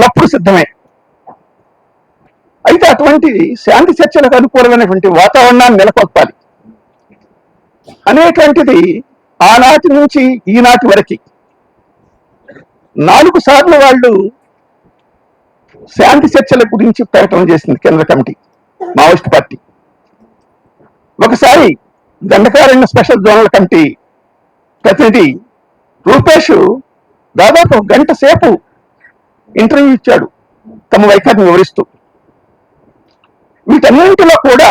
ఎల్లప్పుడూ సిద్ధమే. అయితే అటువంటి శాంతి చర్చలకు అనుకూలమైనటువంటి వాతావరణాన్ని నెలకొల్పాలి. అనేటువంటిది ఆనాటి నుంచి ఈనాటి వరకు. నాలుగు సార్లు వాళ్ళు శాంతి చర్చల గురించి ప్రకటన చేసింది కేంద్ర కమిటీ మావోయిస్ట్ పార్టీ. ఒకసారి దండకారణ్య స్పెషల్ జోనల్ కమిటీ ప్రతినిధి రూపేష్ దాదాపు గంట సేపు ఇంటర్వ్యూ ఇచ్చాడు. తమ వైఖరిని వివరిస్తూ. వీటన్నింటిలో కూడా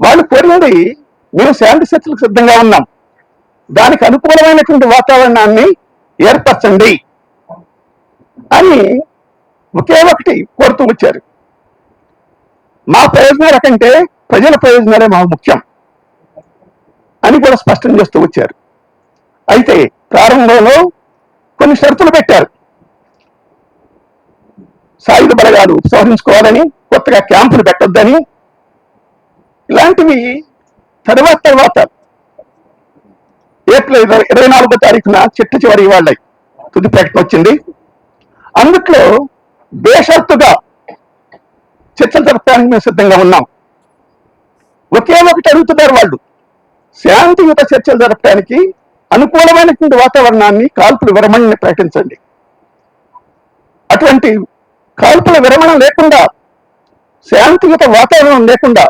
వాళ్ళు కోరినది మేము శాంతి చర్చలకు సిద్ధంగా ఉన్నాం. దానికి అనుకూలమైనటువంటి వాతావరణాన్ని ఏర్పరచండి అని ఒకే ఒకటి కోరుతూ వచ్చారు. మా ప్రయోజనాల కంటే ప్రజల ప్రయోజనాలే మాకు ముఖ్యం అని కూడా స్పష్టం చేస్తూ వచ్చారు. అయితే ప్రారంభంలో కొన్ని షరతులు పెట్టారు. సాయుధ బలగాలు ఉపసంహరించుకోవాలని కొత్తగా క్యాంపులు పెట్టొద్దని ఇలాంటివి తర్వాత తర్వాత ఏప్రిల్ ఇరవై ఇరవై నాలుగో తారీఖున చిట్ట చివరి వాళ్ళ తుది ప్రకటన వచ్చింది. అందుట్లో బేషరతుగా చర్చలు జరపడానికి మేము సిద్ధంగా ఉన్నాం. ఒకే ఒకటి అడుగుతున్నారు వాళ్ళు. శాంతియుత చర్చలు జరపడానికి అనుకూలమైనటువంటి వాతావరణాన్ని కాల్పులు విరమణని ప్రకటించండి. అటువంటి కాల్పుల విరమణ లేకుండా శాంతియుత వాతావరణం లేకుండా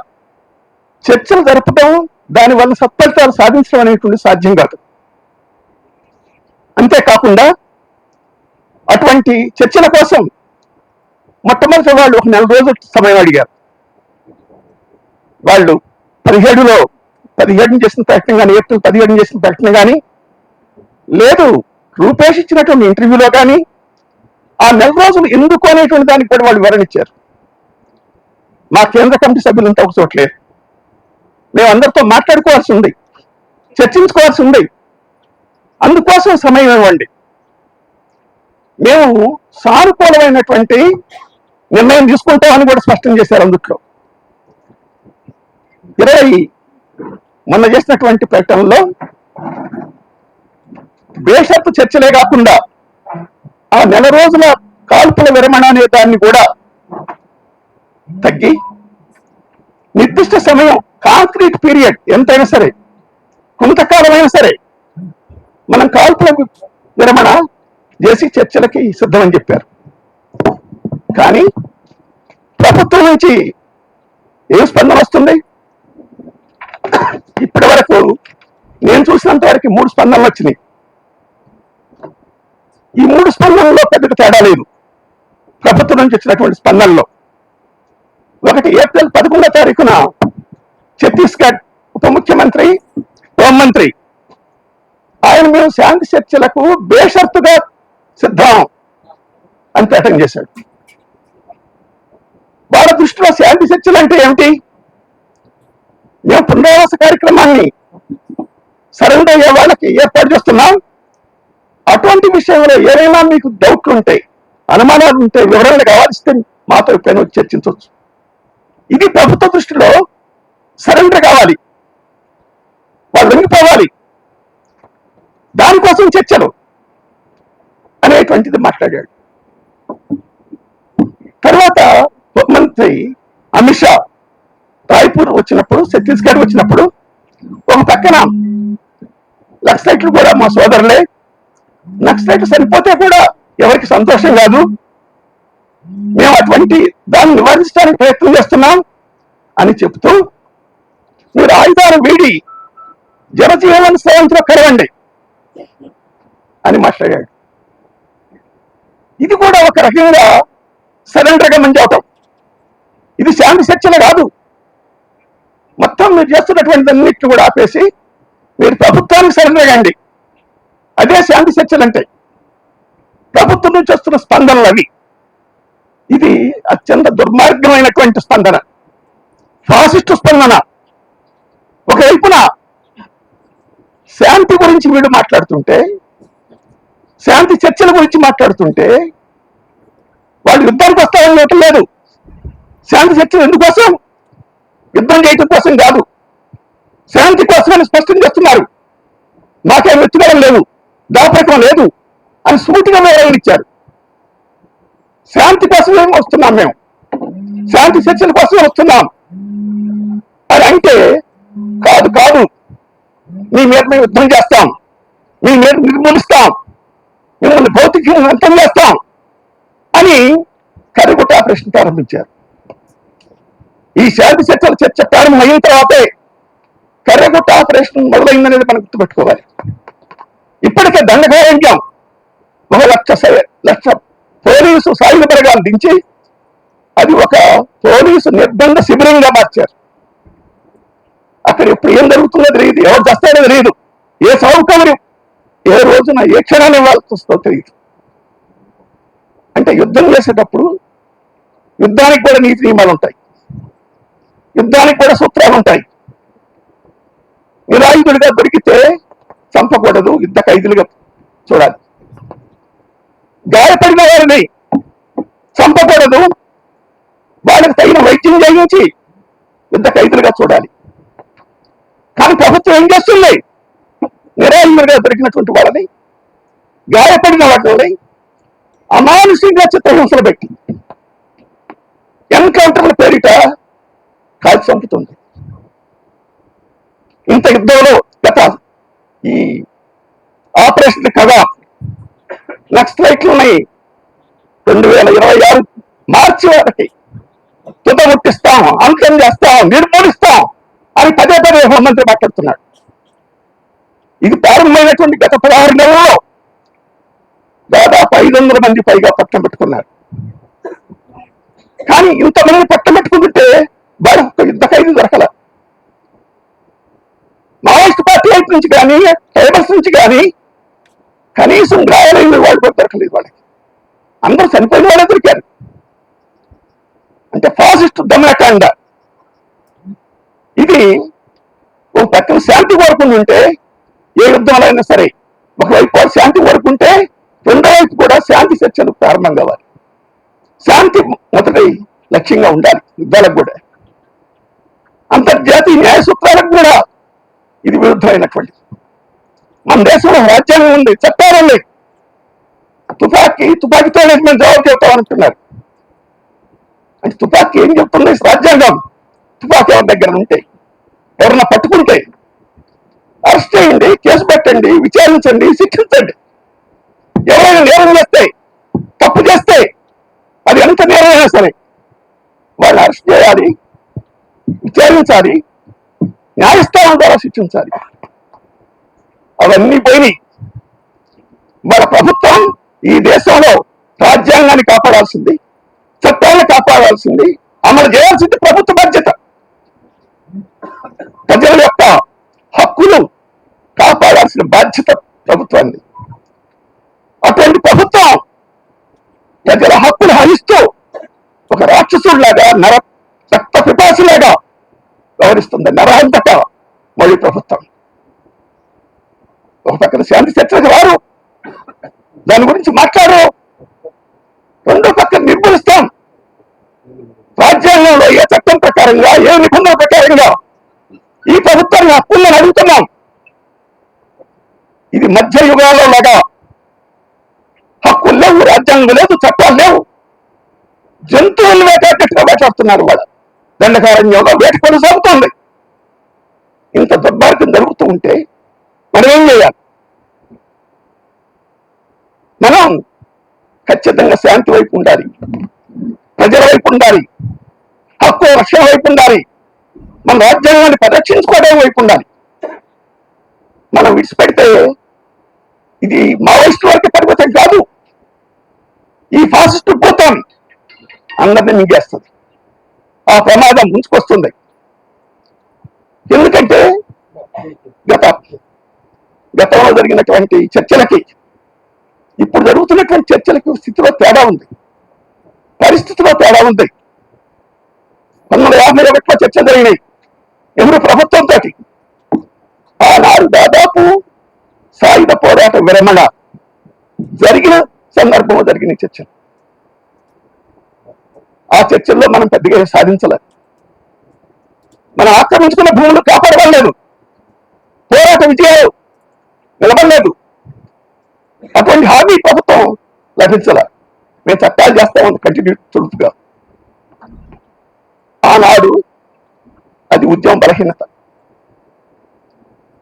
చర్చలు జరపడం దానివల్ల సత్ఫలితాలు సాధించడం అనేటువంటి సాధ్యం కాదు. అంతేకాకుండా అటువంటి చర్చల కోసం మొట్టమొదటి వాళ్ళు ఒక నెల రోజులు సమయం అడిగారు. వాళ్ళు పదిహేడులో పదిహేడు చేసిన ప్రకటన కానీ ఏప్రిల్ పదిహేడు చేసిన ప్రకటన కానీ లేదు రూపేష్ ఇచ్చినటువంటి ఇంటర్వ్యూలో కానీ ఆ నెల రోజులు ఎందుకు అనేటువంటి దానికి కూడా వాళ్ళు వివరణిచ్చారు. మా కేంద్ర కమిటీ సభ్యులంతా ఒక చోట్లేదు మేము అందరితో మాట్లాడుకోవాల్సి ఉంది. చర్చించుకోవాల్సి ఉంది. అందుకోసం సమయం ఇవ్వండి. మేము సానుకూలమైనటువంటి నిర్ణయం తీసుకుంటామని కూడా స్పష్టం చేశారు అందుట్లో. ఇరవై మొన్న చేసినటువంటి ప్రకటనలో బేషరతు చర్చలే కాకుండా ఆ నెల రోజుల కాల్పుల విరమణ అనే దాన్ని కూడా తగ్గి నిర్దిష్ట సమయం కాంక్రీట్ పీరియడ్ ఎంతైనా సరే కొంతకాలమైనా సరే మనం కాల్పుల విరమణ చేసి చర్చలకి సిద్ధమని చెప్పారు. కానీ ప్రభుత్వం నుంచి ఏం స్పందన వస్తుంది? ఇప్పటి వరకు నేను చూసినంత వరకు మూడు స్పందనలు వచ్చినాయి. ఈ మూడు స్పందనలో పెద్దగా తేడా లేదు. ప్రభుత్వం నుంచి వచ్చినటువంటి స్పందనలో ఒకటి ఏప్రిల్ పదకొండో తారీఖున ఛత్తీస్గఢ్ ఉప ముఖ్యమంత్రి హోంమంత్రి ఆయన మేము శాంతి చర్చలకు బేషరతుగా సిద్ధం అని ప్రకటన చేశాడు. వాళ్ళ దృష్టిలో శాంతి చర్చలు అంటే ఏమిటి? మేము పునరావాస కార్యక్రమాన్ని సరెండర్ అయ్యే వాళ్ళకి ఏర్పాటు చేస్తున్నాం. అటువంటి విషయంలో ఏదైనా మీకు డౌట్లు ఉంటాయి అనుమానాలు ఉంటే వివరాలు కావాల్సితే మాతో ఎప్పుడైనా వచ్చి చర్చించవచ్చు. ఇది ప్రభుత్వ దృష్టిలో సరెండర్ కావాలి. వాళ్ళు లొంగిపోవాలి. దానికోసం చర్చలు అనేటువంటిది మాట్లాడాడు. తర్వాత మంత్రి అమిత్ షా రాయ్పూర్ వచ్చినప్పుడు ఛత్తీస్గఢ్ వచ్చినప్పుడు ఒక పక్కన నక్సలైట్లు కూడా మా సోదరులే నక్సలైట్లు సరిపోతే కూడా ఎవరికి సంతోషం కాదు. మేము అటువంటి దాన్ని నివారించడానికి ప్రయత్నం చేస్తున్నాం అని చెప్తూ మీరు ఆయుధాలు వీడి జనజీవన సేవంతో కలవండి అని మాట్లాడాడు. ఇది కూడా ఒక రకంగా సరెండర్గా మంచి అవటం ఇది శాంతి చర్చలు కాదు. మొత్తం మీరు చేస్తున్నటువంటి అన్నిటిని కూడా ఆపేసి మీరు ప్రభుత్వానికి సరెండర్ కండి అదే శాంతి చర్చలు అంటే ప్రభుత్వం నుంచి వస్తున్న స్పందనలు అవి. ఇది అత్యంత దుర్మార్గమైనటువంటి స్పందన. ఫాసిస్టు స్పందన. ఒకవైపున శాంతి గురించి వీడు మాట్లాడుతుంటే శాంతి చర్చల గురించి మాట్లాడుతుంటే వాళ్ళు యుద్ధానికి వస్తారని లోటు లేదు. శాంతి చర్చలు ఎందుకోసం? యుద్ధం చేయటం కోసం కాదు. శాంతి కోసమని స్పష్టం చేస్తున్నారు. మాకేం వ్యక్తిగతం లేవు దాపరికం లేదు అని సూటిగా వివరణ ఇచ్చారు. శాంతి కోసమే వస్తున్నాం మేము. శాంతి చర్చల కోసమే వస్తున్నాం. అని అంటే కాదు కాదు. మీ మీద మేము యుద్ధం చేస్తాం. మీ మీద నిర్మూలిస్తాం. మిమ్మల్ని భౌతికంగా అంతం చేస్తాం అని కరిగుట్ట ఆపరేషన్ ప్రారంభించారు ఈ శాంతి చర్చల చర్చ ప్రారంభమైన తర్వాతే కర్రగుట్ట ఆపరేషన్ మొదలైందనేది మనం గుర్తుపెట్టుకోవాలి. ఇప్పటికే దండకారణ్యం. ఒక లక్ష సై- లక్ష పోలీసు సాయుధ బలగాలు దించి అది ఒక పోలీసు నిర్బంధ శిబిరంగా మార్చారు. అక్కడ ఇప్పుడు ఏం జరుగుతుందో తెలియదు. ఎవరు చేస్తాడో తెలియదు. ఏ సౌకర్యం ఏ రోజున ఏ క్షణాన్ని ఇవ్వాల్సి వస్తుందో తెలియదు. అంటే యుద్ధం చేసేటప్పుడు యుద్ధానికి కూడా నీతి నియమాలు ఉంటాయి. యుద్ధానికి కూడా సూత్రాలు ఉంటాయి. నిరాయుధుడిగా దొరికితే చంపకూడదు ఇంత ఖైదీలుగా చూడాలి. గాయపడిన వారిని చంపకూడదు వాళ్ళకి తగిన వైద్యం చేయించి యుద్ధ ఖైదీలుగా చూడాలి. కానీ ప్రభుత్వం ఏం చేస్తుంది? నిరాయుధుడిగా దొరికినటువంటి వాళ్ళని గాయపడిన వాళ్ళని అమానుషంగా చిత్రహింసలు పెట్టి ఎన్కౌంటర్ల పేరిట కాల్చి చంపుతుంది. ఇంత యుద్ధంలో ఈ ఆపరేషన్ కదా. నక్సలైట్లు ఉన్నాయి. రెండు వేల ఇరవై ఆరు మార్చి వరకు తుదముట్టిస్తాం అంతం చేస్తాం నిర్మూలిస్తాం అని పదే పదే హోంమంత్రి మాట్లాడుతున్నాడు. ఇది ప్రారంభమైనటువంటి గత పదహారు నెలల్లో దాదాపు ఐదు వందల మంది పైగా పట్టం పెట్టుకున్నారు. కానీ ఇంతమంది పట్టం పెట్టుకుంటుంటే వాళ్ళ ఒక్క యుద్ధ ఖైదీ దొరకల. మావోయిస్ట్ నుంచి కానీ టైబర్స్ నుంచి కానీ కనీసం గాయాలైన వాళ్ళు కూడా దొరకలేదు వాళ్ళకి. అందరూ చనిపోయిన వాళ్ళే దొరికారు. అంటే ఫాసిస్ట్ దమనకాండ ఇది ఒక పక్కన శాంతి కోరుకుని ఉంటే ఏ యుద్ధంలో అయినా సరే ఒకవైపు వాడు శాంతి కోరుకుంటే రెండో వైపు కూడా శాంతి చర్చలు ప్రారంభం కావాలి శాంతి మొదటి లక్ష్యంగా ఉండాలి యుద్ధాలకు కూడా. అంతర్జాతీయ న్యాయ సూత్రాలకు కూడా ఇది విరుద్ధమైనటువంటి మన దేశంలో రాజ్యాంగం ఉంది. చట్టాలు తుపాకీ తుపాకీతో మేము జవాబు చెబుతామంటున్నారు అంటే తుపాకీ ఏం చెప్తుంది? రాజ్యాంగం. తుపాకీ ఎవరి దగ్గర ఉంటే ఎవరన్నా పట్టుకుంటే అరెస్ట్ చేయండి కేసు పెట్టండి విచారించండి శిక్షించండి. ఎవరైనా నేరం చేస్తే తప్పు చేస్తే అది ఎంత నేరమైనా సరే వాళ్ళు అరెస్ట్ చేయాలి విచారించాలి న్యాయస్థానం ద్వారా శిక్షించాలి. అవన్నీ పోయినాయి. మన ప్రభుత్వం ఈ దేశంలో రాజ్యాంగాన్ని కాపాడాల్సింది చట్టాలను కాపాడాల్సింది అమలు చేయాల్సింది ప్రభుత్వ బాధ్యత. ప్రజల యొక్క హక్కులు కాపాడాల్సిన బాధ్యత ప్రభుత్వాన్ని. అటువంటి ప్రభుత్వం ప్రజల హక్కులు హరిస్తూ ఒక రాక్షసుడిలాగా నర నరక వ్యవహరిస్తుంది. నరహంతట మళ్ళీ ప్రభుత్వం. ఒక పక్కన శాంతి చర్చలకు వారు. దాని గురించి మాట్లాడు. రెండో పక్కన నిర్మూలిస్తాం రాజ్యాంగంలో ఏ చట్టం ప్రకారంగా ఏ నిబంధన ప్రకారంగా ఈ ప్రభుత్వాన్ని హక్కులను అడుగుతున్నాం. ఇది మధ్య యుగాల్లో లాగా హక్కులు లేవు రాజ్యాంగం లేదు చట్టాలు లేవు. జంతువులు వేటాడినట్టుగా వేటాడుతున్నారు వాళ్ళు. దండకారణ్యంలో వేట కొనసాగుతోంది ఇంత దుర్మార్గం జరుగుతూ ఉంటే మనం ఏం చేయాలి? మనం ఖచ్చితంగా శాంతి వైపు ఉండాలి. ప్రజల వైపు ఉండాలి. హక్కు రక్షణ వైపు ఉండాలి. మన రాజ్యాంగాన్ని పరిరక్షించుకోవడం వైపు ఉండాలి. మనం విడిచిపెడితే ఇది మావోయిస్ట్ వరకు పరిమితం కాదు. ఈ ఫాసిస్ట్ పోతాం అందరినీ మింగేస్తుంది. ఆ ప్రమాదం ముంచుకొస్తుంది. ఎందుకంటే గత గతంలో జరిగినటువంటి చర్చలకి ఇప్పుడు జరుగుతున్నటువంటి చర్చలకు స్థితిలో తేడా ఉంది. పరిస్థితిలో తేడా ఉంది. పంతొమ్మిది యాభై ఒకటిలో చర్చ జరిగినాయి. ఎవరు ప్రభుత్వంతో ఆనాడు దాదాపు సాయుధ పోరాట విరమణ జరిగిన సందర్భంలో జరిగిన చర్చ ఆ చర్చల్లో మనం పెద్దగా సాధించలేదు. మనం ఆక్రమించుకున్న భూములు కాపాడబడలేదు. పోరాట విజయాలు నిలబడలేదు. అటువంటి హామీ ప్రభుత్వం లభించాల. మేము చట్టాలు చేస్తామని కంటిన్యూ తుడుపుగా. ఆనాడు అది ఉద్యమం బలహీనత.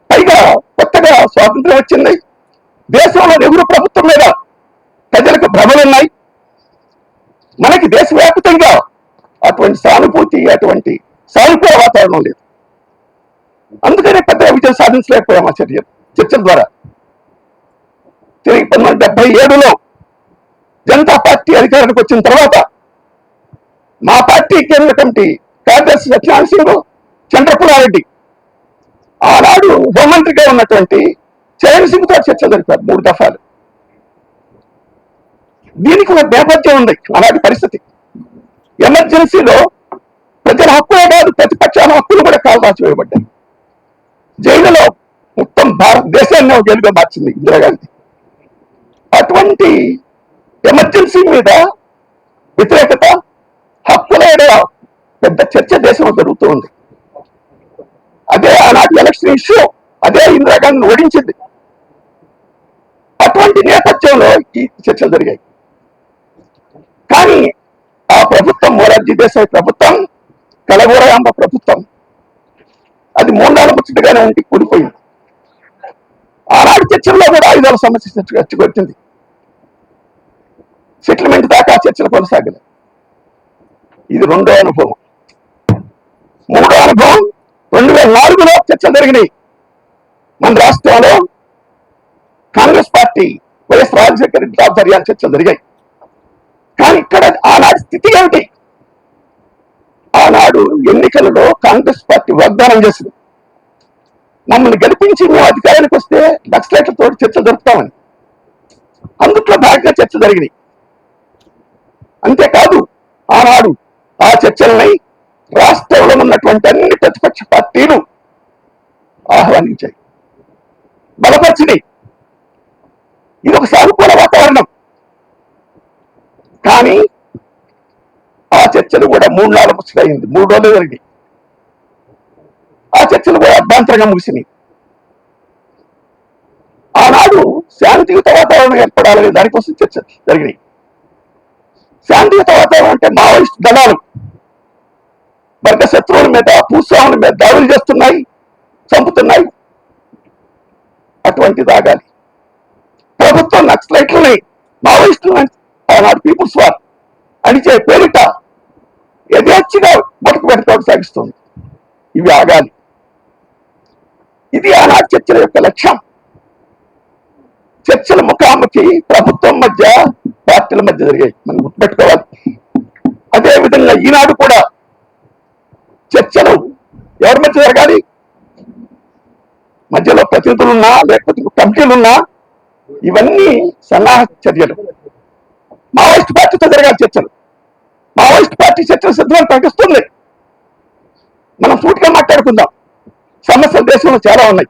పైగా కొత్తగా స్వాతంత్రం వచ్చింది. దేశంలో నెహ్రూ ప్రభుత్వం మీద ప్రజలకు భ్రమలున్నాయి. అటువంటి సానుభూతి అటువంటి సానుకూల వాతావరణం లేదు. అందుకనే పెద్ద విజయం సాధించలేకపోయాం ఆ చర్య చర్చల ద్వారా. తిరిగి పంతొమ్మిది వందల డెబ్బై ఏడులో జనతా పార్టీ అధికారానికి వచ్చిన తర్వాత మా పార్టీ కేంద్ర కమిటీ కార్యదర్శి సత్యనారాయణ సింగ్ చంద్రపురారెడ్డి ఆనాడు హోంమంత్రిగా ఉన్నటువంటి చరణ్ సింగ్తో చర్చ జరిపారు మూడు దఫాలు. దీనికి ఒక నేపథ్యం ఉంది అలాంటి పరిస్థితి. ఎమర్జెన్సీలో ప్రజల హక్కులే కాదు ప్రతిపక్షాల హక్కులు కూడా కాల్దాచి వేయబడ్డాయి జైలులో మొత్తం భారతదేశాన్ని జైలుగా మార్చింది ఇందిరాగాంధీ అటువంటి ఎమర్జెన్సీ మీద వ్యతిరేకత హక్కుల పెద్ద చర్చ దేశంలో జరుగుతూ ఉంది. అదే ఆనాటి ఎలక్షన్ ఇష్యూ అదే ఇందిరాగాంధీని ఓడించింది. అటువంటి నేపథ్యంలో ఈ చర్చలు జరిగాయి. కానీ ప్రభుత్వం మొరార్జీ దేశాయి ప్రభుత్వం కలగూరయాంబ ప్రభుత్వం. అది మూడాల ముచ్చటగానే ఉండి కూలిపోయింది. ఆనాడు చర్చల్లో కూడా ఆయుధాల సమస్య చర్చ సెటిల్మెంట్ దాకా ఆ చర్చలు కొనసాగలేదు ఇది రెండో అనుభవం. మూడో అనుభవం రెండు వేల నాలుగులో చర్చలు జరిగినాయి. మన రాష్ట్రంలో Congress party YS Rajasekhara Reddy ఆధ్వర్యాలు చర్చలు జరిగాయి. కానీ ఇక్కడ ఆనాటి స్థితి ఏమిటి? ఆనాడు ఎన్నికలలో కాంగ్రెస్ పార్టీ వాగ్దానం చేసింది. మమ్మల్ని గెలిపించి మేము అధికారానికి వస్తే నక్సలైట్లతో చర్చ జరుపుతామని. అందుట్లో భాగంగా చర్చ జరిగినాయి. అంతేకాదు ఆనాడు ఆ చర్చలని రాష్ట్రంలో ఉన్నటువంటి అన్ని ప్రతిపక్ష పార్టీలు ఆహ్వానించాయి. బలపరిచినాయి. ఇది ఒక సానుకూల వాతావరణం. కానీ ఆ చర్చలు కూడా మూడు నాలుగు ముచ్చటైంది మూడు రోజులు జరిగి ఆ చర్చలు కూడా అభ్యంతరంగా ముగిసినాయి. ఆనాడు శాంతియుత వాతావరణం ఏర్పడాలనే దానికోసం చర్చ జరిగినాయి. శాంతియుత వాతావరణం అంటే మావోయిస్ట్ దళాలు. వర్గ శత్రువుల మీద భూస్వాముల మీద దాడులు చేస్తున్నాయి చంపుతున్నాయి. అటువంటి దాగాలి ప్రభుత్వం నక్సలైట్లని మావోయిస్టులని ఆనాడు పీపుల్స్ వార్ అడిచే పేరిట యథేచ్ఛగా బతుకు పెట్టి సాగిస్తుంది ఇవి ఆగాలి. ఇది ఆనాడు చర్చల యొక్క లక్ష్యం. చర్చల ముఖాముఖి ప్రభుత్వం మధ్య పార్టీల మధ్య జరిగాయి. మనం గుర్తుపెట్టుకోవాలి. అదే విధంగా ఈనాడు కూడా చర్చలు ఎవరి మధ్య జరగాలి? మధ్యలో ప్రతినిధులున్నా లేకపోతే కమిటీలున్నా ఇవన్నీ సన్నాహ చర్యలు. మావోయిస్ట్ పార్టీతో జరగాలి చర్చలు. మావోయిస్ట్ పార్టీ చర్చలు సిద్ధమని ప్రకటిస్తుంది మనం సూటిగా మాట్లాడుకుందాం. సమస్యలు దేశంలో చాలా ఉన్నాయి.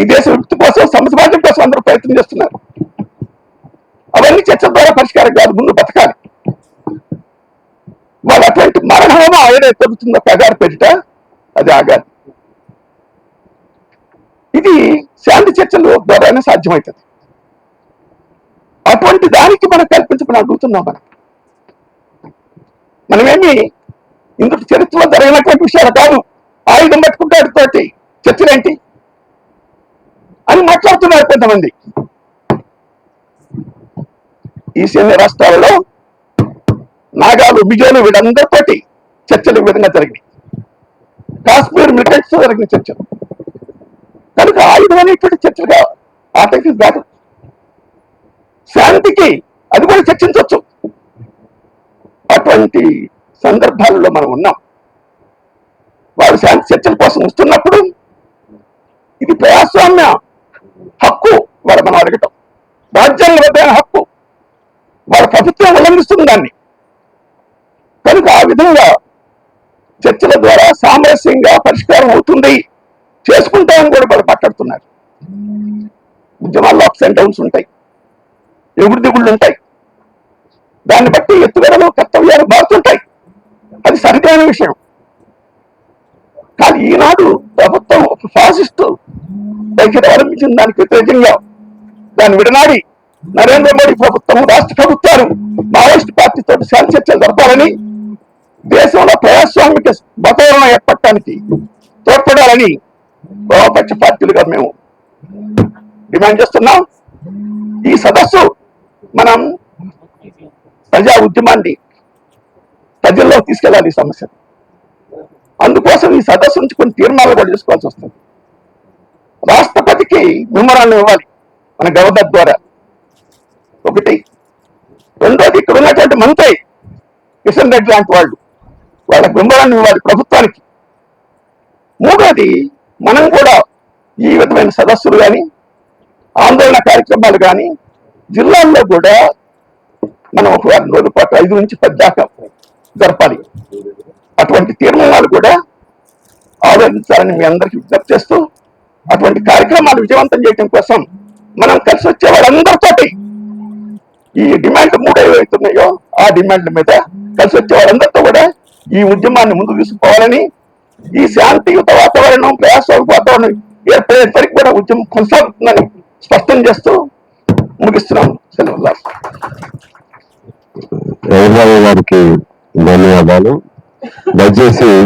ఈ దేశ విముక్తి కోసం సమస్య కోసం అందరూ ప్రయత్నం చేస్తున్నారు. అవన్నీ చర్చల ద్వారా పరిష్కారం కాదు ముందు బతకాలి. వాళ్ళు అటువంటి మరణహోమం ఏదైతే జరుగుతుందో కగారు పెరిట అది ఆగాలి. ఇది శాంతి చర్చలు ద్వారానే సాధ్యమవుతుంది. అటువంటి దానికి మనం కల్పించమని అడుగుతున్నాం మనం. మనమేమి ఇందుకు చరిత్రలో జరిగినటువంటి విషయాలు కాదు. ఆయుధం పట్టుకుంటాడు తోటి. చర్చలేంటి? అని మాట్లాడుతున్నారు కొంతమంది. ఈశాన్య రాష్ట్రాలలో నాగాలు మిజోలు వీళ్ళందరితోటి చర్చలు ఈ విధంగా జరిగినాయి. కాశ్మీర్ మిలిటెంట్స్ జరిగిన చర్చలు. కనుక ఆయుధం అనేటువంటి చర్చలుగా ఆటంకం కాదు. శాంతికి అది కూడా చర్చించవచ్చు. అటువంటి సందర్భాల్లో మనం ఉన్నాం. వారు శాంతి చర్చల కోసం వస్తున్నప్పుడు ఇది ప్రజాస్వామ్య హక్కు వారు మనం అడగటం. రాజ్యాంగబద్ధమైన హక్కు వాళ్ళ ప్రభుత్వం ఉల్లంఘిస్తుంది దాన్ని. కనుక ఆ విధంగా చర్చల ద్వారా సామరస్యంగా పరిష్కారం అవుతుంది. చేసుకుంటామని కూడా వాళ్ళు మాట్లాడుతున్నారు. ఉద్యమాల్లో అప్స్ అండ్ డౌన్స్ ఉంటాయి. ఎగుడు దిగుళ్ళు ఉంటాయి. దాన్ని బట్టి ఎత్తుగడలు కర్తవ్యాలు మారుతుంటాయి. అది సరికైన విషయం. కానీ ఈనాడు ప్రభుత్వం ఒక ఫాసిస్టు వైఖరి ప్రారంభించిన దానికి వ్యతిరేకంగా దాన్ని విడనాడి నరేంద్ర మోడీ ప్రభుత్వం రాష్ట్ర ప్రభుత్వాలు మావోయిస్ట్ పార్టీతో శాంతి చర్చలు జరపాలని దేశంలో ప్రజాస్వామిక వాతావరణం ఏర్పడటానికి తోడ్పడాలని వామపక్ష పార్టీలుగా మేము డిమాండ్ చేస్తున్నాం. ఈ సదస్సు మనం ప్రజా ఉద్యమాన్ని ప్రజల్లో తీసుకెళ్ళాలి ఈ సమస్య అందుకోసం ఈ సదస్సు నుంచి కొన్ని తీర్మానాలు కూడా తీసుకోవాల్సి వస్తుంది. రాష్ట్రపతికి మెమోరాండం ఇవ్వాలి మన గవర్నర్ ద్వారా. ఒకటి. రెండోది ఇక్కడ ఉన్నటువంటి మంత్రి కిషన్ రెడ్డి లాంటి వాళ్ళు. వాళ్ళ మెమోరాండం ఇవ్వాలి ప్రభుత్వానికి. మూడోది మనం కూడా ఈ విధమైన సదస్సులు కానీ ఆందోళన కార్యక్రమాలు కానీ జిల్లాల్లో కూడా మనం ఒక వారం రోజుల పాటు ఐదు నుంచి పది దాకా జరపాలి. అటువంటి తీర్మానాలు కూడా ఆలోచించాలని మీ అందరికీ విజ్ఞప్తి చేస్తూ అటువంటి కార్యక్రమాలు విజయవంతం చేయడం కోసం మనం కలిసి వచ్చే వాళ్ళందరితోటి ఈ డిమాండ్ మూడు ఏవైతున్నాయో ఆ డిమాండ్ల మీద కలిసి వచ్చే వాళ్ళందరితో కూడా ఈ ఉద్యమాన్ని ముందుకు తీసుకుపోవాలని ఈ శాంతియుత వాతావరణం ప్రయాసోగ వాతావరణం ఏర్పడేంత కూడా ఉద్యమం కొనసాగుతుందని స్పష్టం చేస్తూ ముగిస్తున్నాం. సెలవు గారికి ధన్యవాదాలు. దయచేసి